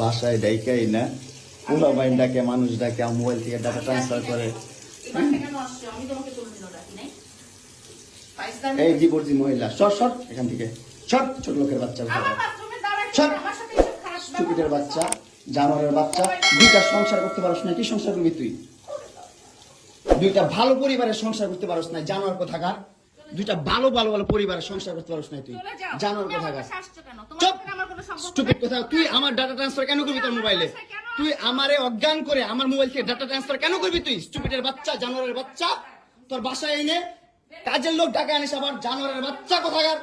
বাসায় ডাইকাই না। পুরো বাইন ডাকে মানুষ ডাকে মোবাইল থেকে ডাটা ট্রান্সফার করে। এই ডিভোর্সি মহিলা সর সর এখান থেকে। সর ছোট লোকের বাচ্চা বাচ্চা জানোয়ারের বাচ্চা দুইটা সংসার করতে পারস না কি সংসার করবি তুই? দুইটা ভালো পরিবারের সংসার করতে পারস না জানোয়ার কোথাকার? দুইটা ভালো ভালো ভালো পরিবারের সংসার করতে পারস না তুই জানোয়ার কোথাকার? চুপ! আমার কোনো স্টুপিড কথা তুই আমার ডাটা ট্রান্সফার কেন করবি তোর মোবাইলে তুই আমারে অজ্ঞান করে আমার মোবাইল থেকে ডাটা ট্রান্সফার কেন করবি তুই? স্টুপিডের বাচ্চা জানোয়ারের বাচ্চা তোর বাসায় এনে কাজের লোক ডাকা আনিস আবার জানোয়ারের বাচ্চা কোথাকার?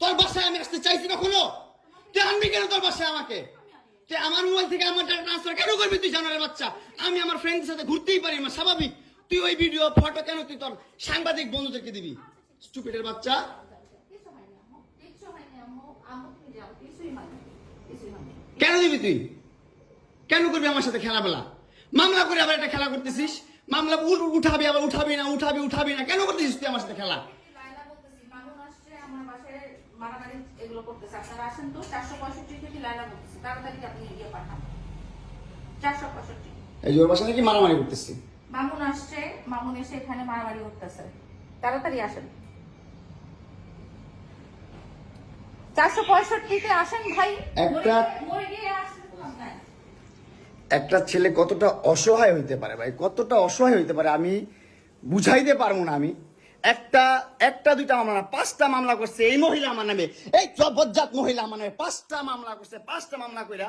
তোর বাসায় আমি আসতে চাইছি কখনো? তুই আনবি কেন তোর বাসায় আমাকে? তুই আমার মোবাইল থেকে আমার ডাটা ট্রান্সফার কেন করবি তুই জানোয়ারের বাচ্চা? আমি আমার ফ্রেন্ডের সাথে ঘুরতেই পারি না স্বাভাবিক। তুই ওই ভিডিও ফটো কেন তুই তোর সাংবাদিক বন্ধুদেরকে দিবি? স্টুপিডের বাচ্চা কেন দিবি তুই? কেন করবি আমার সাথে খেলাবেলা মামলা করে আবার একটা খেলা করতেছিস? মামলা উঠাবি আবার উঠাবি না উঠাবি উঠাবি না। কেন করতেছিস তুই আমার সাথে খেলা? লায়লা বলতেছি, মামুন আসছে, আমার বাসায় মারামারি এগুলো করতেছে। আপনারা আসেন তো, 465 থেকে লায়লা তাড়াতাড়ি আপনি পাঠান। 465 এই জোর বাসা নাকি মারামারি করতেছি? মামুন আসছে মামুন এসে এখানে মারামারি করতেছে। তাড়াতাড়ি আসেন। চারশো পঁয়ষট্টিতে আসেন ভাই। একটা ছেলে কতটা অসহায় হইতে পারে ভাই কতটা অসহায় হইতে পারে আমি বুঝাইতে পারব না আমি। একটা একটা দুইটা মামলা না পাঁচটা মামলা করছে এই মহিলা আমার নামে। এই জবজ্জাত মহিলা আমার নামে পাঁচটা মামলা করছে পাঁচটা মামলা কইরা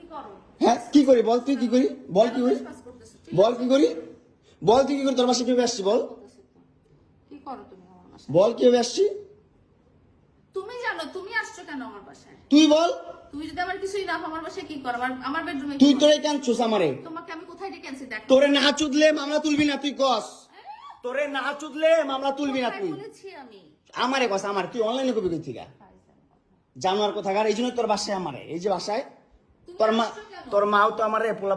করো হ্যাঁ কি করি? বল তুই কি করি? বল কি করি? বল কি করি? বল তুই কি করি? তোর কীভাবে আসছি বল? কি করো তুমি আমার বাসায়? বল কীভাবে আসছি? তুমি জানো তুমি আসছো কেন আমার বাসায়? তুই বল। তুমি যদি আমার কিছুই না আমার বাসায় কি করো? আমার আমার বেডরুমে তুই তোরে কেন ছুস আমারে? তোমাকে আমি কোথায় ডেকে আনছি? দেখো। তোরে না চুদলে মামলা তুলবি না তুই কস। তোরে না চুদলে মামলা তুলবি না তুই। বলেছি আমি। আমারে কস আমার। তুই অনলাইনে কবি কই থেকে জানোয়ার কোথাকার? এই জন্য তোর বাসায় আমারে। এই যে বাসায় তোর মা? তোর মাও তো আমার পোলা